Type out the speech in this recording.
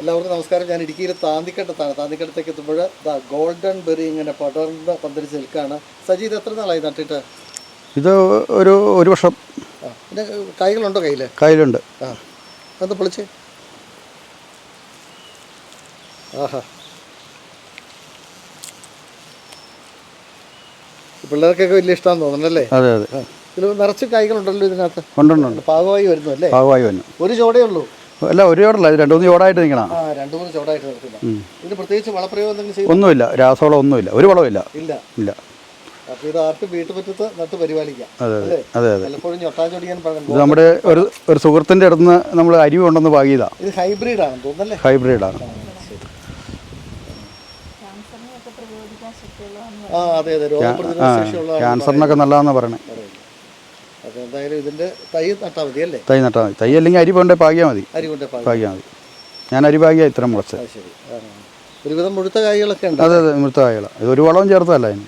എല്ലാവർക്കും നമസ്കാരം. ഞാൻ ഇടുക്കിയിൽ താന്തിക്കണ്ടത്താണ് താന്തിക്കണ്ടത്തേക്ക് എത്തുമ്പോൾ ദ ഗോൾഡൻ ബെറി ഇങ്ങനെ പടർന്ന് പന്തലിച്ച് നിൽക്കുകയാണ്. സജി ഇത് എത്ര നാളായി നട്ടിട്ട്? ഇത് ഒരു ഒരു വർഷം. ആ പിന്നെ കായ്കളുണ്ടോ കയ്യിൽ കയ്യിലുണ്ട്. ആ എന്താ പൊളിച്ച്? ആഹാ. പിള്ളേർക്കൊക്കെ വലിയ ഇഷ്ടമാണെന്ന് തോന്നുന്നല്ലേ അതെ അതെ. ഇതിൽ നിറച്ച് കായ്കളുണ്ടല്ലോ ഇതിനകത്ത്. ഉണ്ടുണ്ടുണ്ട്. പാകമായി വരുന്നു അല്ലേ? പാകമായി വന്നു ഒരു ചോടേ ഉള്ളൂ. അല്ല ഒരു ചോടല്ല രണ്ടു മൂന്ന് ചോടായിട്ട് നിൽക്കണം. ആ രണ്ട് മൂന്ന് ചോടായിട്ട് നിർത്തുന്ന ഇതിന് പ്രത്യേകിച്ച് വളപ്രയോഗം എന്തെങ്കിലും ചെയ്യും ഒന്നുമില്ല രാസവളം ഒന്നുമില്ല ഒരു വളവുമില്ല ഇല്ല. ഇല്ല. അപ്പോൾ ഇത് ആർക്കും വീട്ടുമുറ്റത്ത് നട്ട് പരിപാലിക്കാം. അതെ അതെ പലപ്പോഴും ഇത് നമ്മുടെ ഒരു ഒരു സുഹൃത്തിന്റെ അടുത്ത് നിന്ന് നമ്മൾ അരിവ് കൊണ്ടുവന്ന് പാകിയതാ. ഇത് തോന്നുന്നല്ലേ? ഹൈബ്രിഡാണ്. ആ അതെ അതെ രോഗപ്രതിരോധ ആ ശേഷിയുള്ള ക്യാൻസറിനൊക്കെ നല്ലതാണെന്ന് പറയണേ. അപ്പോൾ എന്തായാലും ഇതിന്റെ തൈ നട്ടാൽ മതി അല്ലേ? തൈ നട്ടാൽ മതി. തൈ അല്ലെങ്കിൽ അരി കൊണ്ടേ പാകിയാൽ മതി. അരി കൊണ്ടേ പാകം പാകിയാൽ മതി. ഞാൻ അരി പാകിയ ഇത്ര മുളച്ച്. ശരി. ഒരുവിധം മുഴുത്ത കായകളൊക്കെ ഉണ്ട്. അതെ അതെ മുഴുത്ത കായകളാണ് ഇത് ഒരു വളവും ചേർത്തതല്ല അതിന്.